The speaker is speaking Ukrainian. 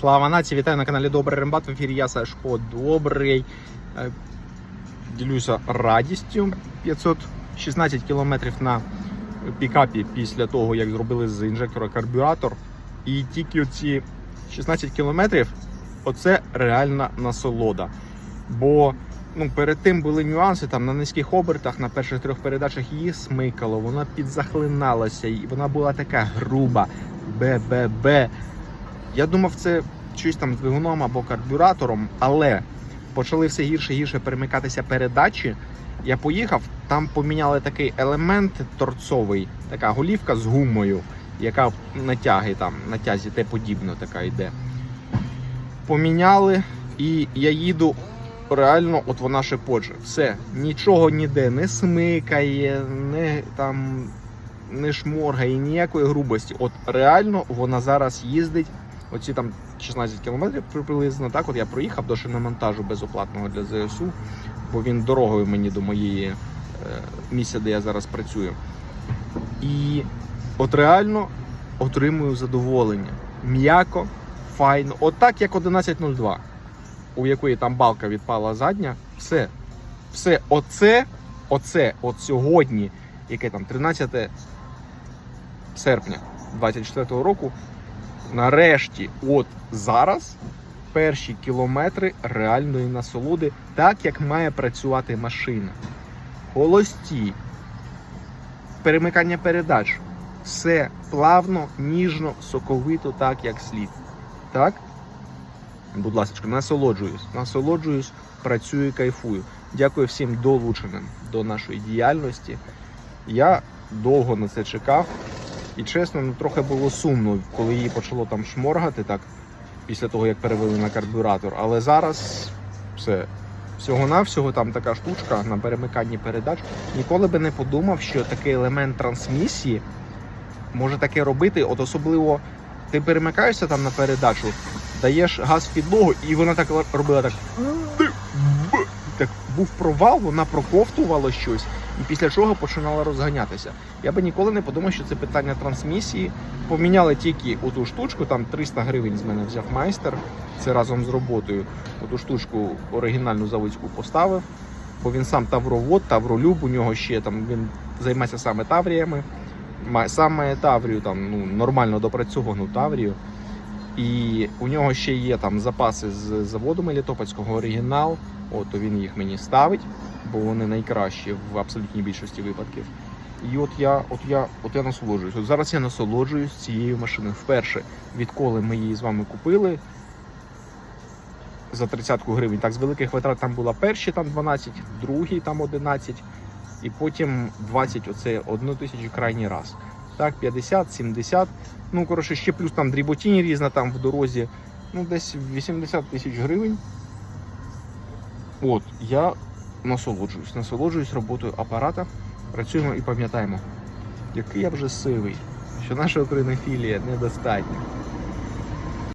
Слава нації, вітаю на каналі Добрий Рембат. В ефірі я Сашко Добрий. Е, Ділюся радістю. 516 кілометрів на пікапі після того, як зробили з інжектора карбюратор. І тільки оці 16 кілометрів оце реальна насолода. Бо ну, перед тим були нюанси там на низьких обертах, на перших трьох передачах її смикало, вона підзахлиналася, і вона була така груба. Бе-бе-бе. Я думав, це щось там двигуном або карбюратором, але почали все гірше і гірше перемикатися передачі. Я поїхав, там поміняли такий елемент торцовий, така голівка з гумою, яка натяги там, натязі те подібно така йде. Поміняли, і я їду реально, от вона шепоче. Все, нічого ніде не смикає, не там не шморгає, ніякої грубості. От реально вона зараз їздить. Оці там 16 кілометрів приблизно. Так, от я проїхав до шиномонтажу безоплатного для ЗСУ, бо він дорогою мені до моєї е, місця, де я зараз працюю. І от реально отримую задоволення. М'яко, файно. От так, як 11.02, у якої там балка відпала задня, все. Все, оце, оце, от сьогодні, яке там 13 серпня 24 року, нарешті, от зараз, перші кілометри реальної насолоди, так як має працювати машина. Холості, перемикання передач. Все плавно, ніжно, соковито, так як слід. Так? Будь ласка, насолоджуюсь, насолоджуюсь, працюю, кайфую. Дякую всім долученим до нашої діяльності. Я довго на це чекав. І чесно, ну трохи було сумно, коли її почало там шморгати так після того, як перевели на карбюратор. Але зараз все. Всього-навсього там така штучка на перемиканні передач. Ніколи би не подумав, що такий елемент трансмісії може таке робити. От особливо ти перемикаєшся там на передачу, даєш газ в підлогу, і вона так робила так. Так був провал, вона проковтувала щось, і після чого починала розганятися. Я би ніколи не подумав, що це питання трансмісії. Поміняли тільки оту штучку, там 300 гривень з мене взяв майстер. Це разом з роботою. Оту штучку оригінальну заводську поставив, бо він сам тавровод, тавролюб, у нього ще там він займається саме тавріями. Саме таврію, там ну нормально допрацьовану таврію. І у нього ще є там запаси з заводу Мелітопольського оригінал. От він їх мені ставить, бо вони найкращі в абсолютній більшості випадків. І от я, от я, от я насолоджуюсь. От зараз я насолоджуюсь цією машиною. Вперше, відколи ми її з вами купили за 30 гривень. Так, з великих витрат там була перші там 12, другі там 11, і потім 20, оце одну тисячу крайній раз. Так, 50, 70. Ну, коротше, ще плюс там дріботінь різна там в дорозі. Ну, десь 80 тисяч гривень. От, я насолоджуюсь, насолоджуюсь роботою апарата. Працюємо і пам'ятаємо, який я вже сивий, що наша українофілія недостатня.